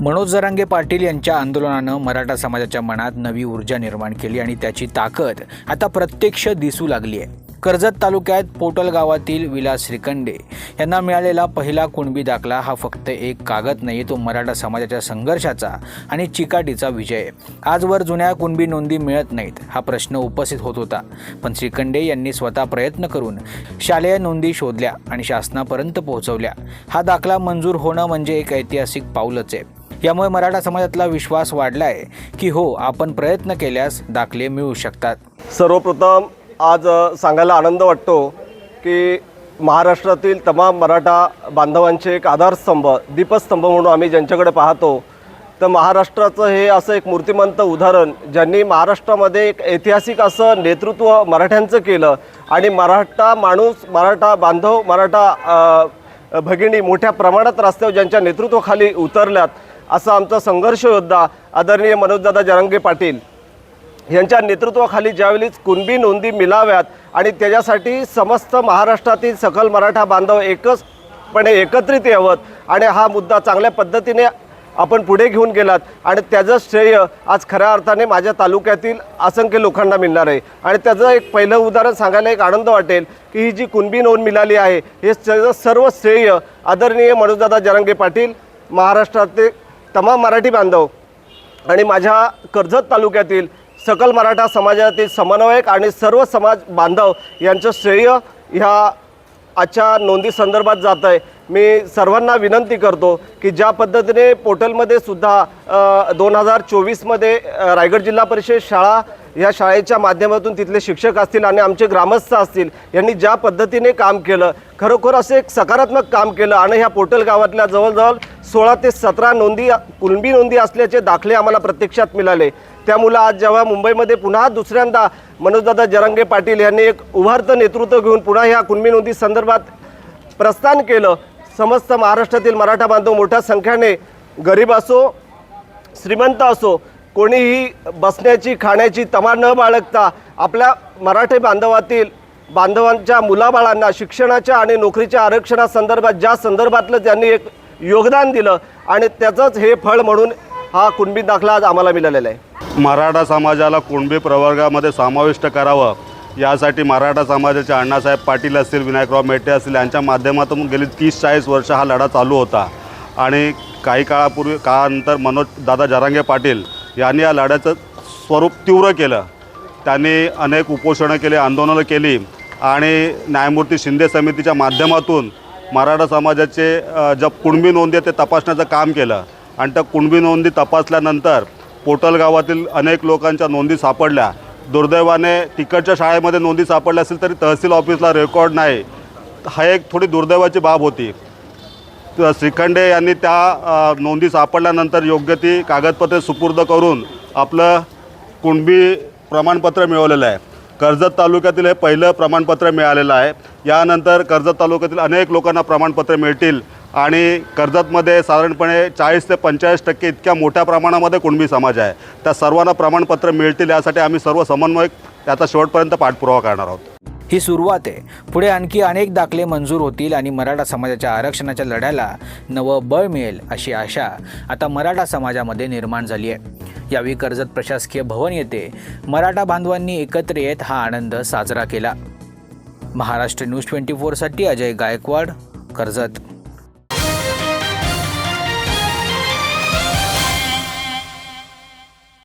मनोज जरांगे पाटील यांच्या आंदोलनानं मराठा समाजाच्या मनात नवी ऊर्जा निर्माण केली आणि त्याची ताकद आता प्रत्यक्ष दिसू लागली आहे. कर्जत तालुक्यात पोटल गावातील विलास श्रीखंडे यांना मिळालेला पहिला कुणबी दाखला हा फक्त एक कागद नाही तो मराठा समाजाच्या संघर्षाचा आणि चिकाटीचा विजय आहे. आजवर जुन्या कुणबी नोंदी मिळत नाहीत हा प्रश्न उपस्थित होत होता. पण श्रीखंडे यांनी स्वतः प्रयत्न करून शालेय नोंदी शोधल्या आणि शासनापर्यंत पोहोचवल्या. हा दाखला मंजूर होणं म्हणजे एक ऐतिहासिक पाऊलच आहे. यामुळे मराठा समाजातला विश्वास वाढला आहे की हो आपण प्रयत्न केल्यास दाखले मिळू शकतात. सर्वप्रथम आज सांगायला आनंद वाटतो की महाराष्ट्रातील तमाम मराठा बांधवांचे एक आधारस्तंभ दीपस्तंभ म्हणून आम्ही ज्यांच्याकडे पाहतो तर महाराष्ट्राचं हे असं एक मूर्तिमंत उदाहरण ज्यांनी महाराष्ट्रामध्ये एक ऐतिहासिक असं नेतृत्व मराठ्यांचं केलं आणि मराठा माणूस मराठा बांधव मराठा भगिनी मोठ्या प्रमाणात रस्त्यावर ज्यांच्या नेतृत्वाखाली उतरल्यात असा आमचा संघर्ष योद्धा आदरणीय मनोजदादा जरांगे पाटील यांच्या नेतृत्वाखाली ज्यावेळी कुणबी नोंदी मिळाव्यात आणि त्याच्यासाठी समस्त महाराष्ट्रातील सकल मराठा बांधव एकचपणे एकत्रित यावत आणि हा मुद्दा चांगल्या पद्धतीने आपण पुढे घेऊन गेलात आणि त्याचं श्रेय आज खऱ्या अर्थाने माझ्या तालुक्यातील असंख्य लोकांना मिळणार आहे. आणि त्याचं एक पहिलं उदाहरण सांगायला एक आनंद वाटेल की ही जी कुणबी नोंद मिळाली आहे हे त्याचं सर्व श्रेय आदरणीय मनोजदादा जरांगे पाटील महाराष्ट्रातील तमाम मराठी बांधव आणि माझ्या कर्जत तालुक्यातील सकल मराठा समाजातील समन्वयक आणि सर्व समाज बांधव यांचं श्रेय ह्या आजच्या नोंदी संदर्भात जात आहे. मी सर्वांना विनंती करतो की ज्या पद्धतीने पोर्टलमध्ये सुद्धा दोन हजार चोवीसमध्ये रायगड जिल्हा परिषद शाळा या शाळेच्या माध्यमातून तिथले शिक्षक असतील आणि आमचे ग्रामस्थ असतील यांनी ज्या पद्धतीने काम केलं खरोखर असं एक सकारात्मक काम केलं आणि ह्या पोर्टल गावातल्या जवळजवळ सोळा ते सतरा नोंदी कुणबी नोंदी असल्याचे दाखले आम्हाला प्रत्यक्षात मिळाले. त्यामुळं आज जेव्हा मुंबईमध्ये पुन्हा दुसऱ्यांदा मनोजदादा जरांगे पाटील यांनी एक उभारतं नेतृत्व घेऊन पुन्हा ह्या कुणबी नोंदी संदर्भात प्रस्थान केलं समस्त महाराष्ट्रातील मराठा बांधव मोठ्या संख्येने गरीब असो श्रीमंत असो कोणीही बसण्याची खाण्याची तमा न बाळगता आपल्या मराठी बांधवातील बांधवांच्या मुलाबाळांना शिक्षणाच्या आणि नोकरीच्या आरक्षणासंदर्भात ज्या संदर्भातलं त्यांनी एक योगदान दिलं आणि त्याचंच हे फळ म्हणून हा कुणबी दाखला आज आम्हाला मिळालेला आहे. मराठा समाजाला कुणबी प्रवर्गामध्ये समाविष्ट करावं यासाठी मराठा समाजाचे अण्णासाहेब पाटील असतील विनायकराव मेटे असतील यांच्या माध्यमातून गेली तीस चाळीस वर्ष हा लढा चालू होता. आणि काही काळापूर्वी काळानंतर मनोज दादा जरांगे पाटील यांनी या लढ्याचं स्वरूप तीव्र केलं. त्यांनी अनेक उपोषणं केली आंदोलनं केली आणि न्यायमूर्ती शिंदे समितीच्या माध्यमातून मराठा समाजाचे ज्या कुणबी नोंदी ते तपासण्याचं काम केलं. आणि त्या कुणबी नोंदी तपासल्यानंतर पोटल गावातील अनेक लोकांच्या नोंदी सापडल्या. दुर्दैवाने तिकडच्या शाळेमध्ये नोंदी सापडल्या असेल तरी तहसील ऑफिसला रेकॉर्ड नाही. हा एक थोडी दुर्दैवाची बाब होती. तर श्रीखंडे यांनी त्या नोंदी सापडल्यानंतर योग्य ती कागदपत्रे सुपूर्द करून आपलं कुणबी प्रमाणपत्र मिळवलेलं आहे. कर्जत तालुक्यातील हे पहिलं प्रमाणपत्र मिळालेलं आहे. यानंतर कर्जत तालुक्यातील अनेक लोकांना प्रमाणपत्र मिळतील आणि कर्जतमध्ये साधारणपणे चाळीस ते पंचेचाळीस टक्के इतक्या मोठ्या प्रमाणामध्ये कुणबी समाज आहे. त्या सर्वांना प्रमाणपत्र मिळतील यासाठी आम्ही सर्व समन्वयक त्याचा शेवटपर्यंत पाठपुरावा करणार आहोत. ही सुरुवात आहे. पुढे आणखी अनेक दाखले मंजूर होतील आणि मराठा समाजाच्या आरक्षणाच्या लढ्याला नवं बळ मिळेल अशी आशा आता मराठा समाजामध्ये निर्माण झाली आहे. यावेळी कर्जत प्रशासकीय भवन येथे मराठा बांधवांनी एकत्र येत हा आनंद साजरा केला. महाराष्ट्र न्यूज ट्वेंटी फोरसाठी अजय गायकवाड कर्जत.